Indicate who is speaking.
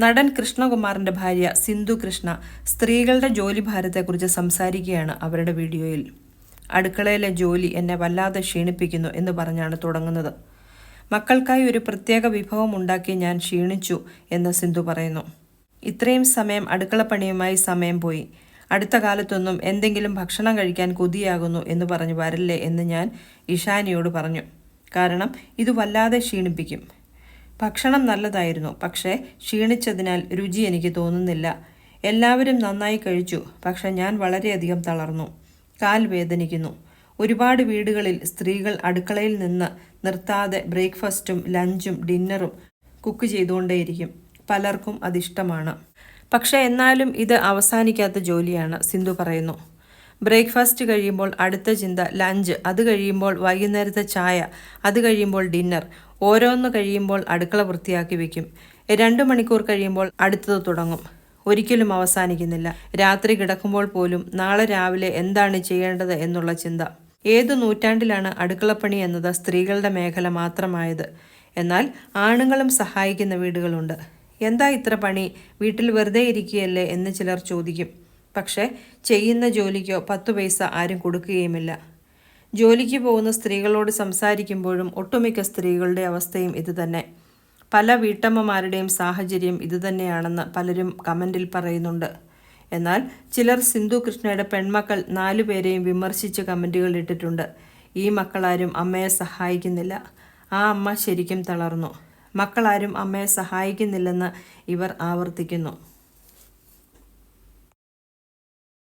Speaker 1: നടൻ കൃഷ്ണകുമാറിന്റെ ഭാര്യ സിന്ധു കൃഷ്ണ സ്ത്രീകളുടെ ജോലി ഭാരത്തെക്കുറിച്ച് സംസാരിക്കുകയാണ് അവരുടെ വീഡിയോയിൽ. അടുക്കളയിലെ ജോലി എന്നെ വല്ലാതെ ക്ഷീണിപ്പിക്കുന്നു എന്ന് പറഞ്ഞാണ് തുടങ്ങുന്നത്. മക്കൾക്കായി ഒരു പ്രത്യേക വിഭവം ഉണ്ടാക്കി ഞാൻ ക്ഷീണിച്ചു എന്ന് സിന്ധു പറയുന്നു. ഇത്രയും സമയം അടുക്കളപ്പണിയുമായി സമയം പോയി. അടുത്ത കാലത്തൊന്നും എന്തെങ്കിലും ഭക്ഷണം കഴിക്കാൻ കൊതിയാകുന്നു എന്ന് പറഞ്ഞു വരല്ലേ എന്ന് ഞാൻ ഇഷാനിയോട് പറഞ്ഞു. കാരണം ഇത് വല്ലാതെ ക്ഷീണിപ്പിക്കും. ഭക്ഷണം നല്ലതായിരുന്നു. പക്ഷേ ക്ഷീണിച്ചതിനാൽ രുചി എനിക്ക് തോന്നുന്നില്ല. എല്ലാവരും നന്നായി കഴിച്ചു. പക്ഷെ ഞാൻ വളരെയധികം തളർന്നു. കാൽ വേദനിക്കുന്നു. ഒരുപാട് വീടുകളിൽ സ്ത്രീകൾ അടുക്കളയിൽ നിന്ന് നിർത്താതെ ബ്രേക്ക്ഫാസ്റ്റും ലഞ്ചും ഡിന്നറും കുക്ക് ചെയ്തുകൊണ്ടേയിരിക്കും. പലർക്കും അതിഷ്ടമാണ്. പക്ഷേ എന്നാലും ഇത് അവസാനിക്കാത്ത ജോലിയാണ് സിന്ധു പറയുന്നു. ബ്രേക്ക്ഫാസ്റ്റ് കഴിയുമ്പോൾ അടുത്ത ചിന്ത ലഞ്ച് അത് കഴിയുമ്പോൾ വൈകുന്നേരത്തെ ചായ അത് കഴിയുമ്പോൾ ഡിന്നർ ഓരോന്ന് കഴിയുമ്പോൾ അടുക്കള വൃത്തിയാക്കി വയ്ക്കും രണ്ട് മണിക്കൂർ കഴിയുമ്പോൾ അടുത്തത് തുടങ്ങും. ഒരിക്കലും അവസാനിക്കുന്നില്ല. രാത്രി കിടക്കുമ്പോൾ പോലും നാളെ രാവിലെ എന്താണ് ചെയ്യേണ്ടത് എന്നുള്ള ചിന്ത. ഏതു നൂറ്റാണ്ടിലാണ് അടുക്കളപ്പണി എന്നത് സ്ത്രീകളുടെ മേഖല മാത്രമായത്? എന്നാൽ ആണുങ്ങളും സഹായിക്കുന്ന വീടുകളുണ്ട്. എന്താ ഇത്ര പണി? വീട്ടിൽ വെറുതെ ഇരിക്കുകയല്ലേ എന്ന് ചിലർ ചോദിക്കും. പക്ഷേ ചെയ്യുന്ന ജോലിക്കോ പത്തു പൈസ ആരും കൊടുക്കുകയുമില്ല. ജോലിക്ക് പോകുന്ന സ്ത്രീകളോട് സംസാരിക്കുമ്പോഴും ഒട്ടുമിക്ക സ്ത്രീകളുടെ അവസ്ഥയും ഇതുതന്നെ. പല വീട്ടമ്മമാരുടെയും സാഹചര്യം ഇതുതന്നെയാണെന്ന് പലരും കമന്റിൽ പറയുന്നുണ്ട്. എന്നാൽ ചിലർ സിന്ധു കൃഷ്ണയുടെ പെൺമക്കൾ നാലുപേരെയും വിമർശിച്ച് കമന്റുകൾ ഇട്ടിട്ടുണ്ട്. ഈ മക്കളാരും അമ്മയെ സഹായിക്കുന്നില്ല. ആ അമ്മ ശരിക്കും തളർന്നു. മക്കളാരും അമ്മയെ സഹായിക്കുന്നില്ലെന്ന് ഇവർ ആവർത്തിക്കുന്നു.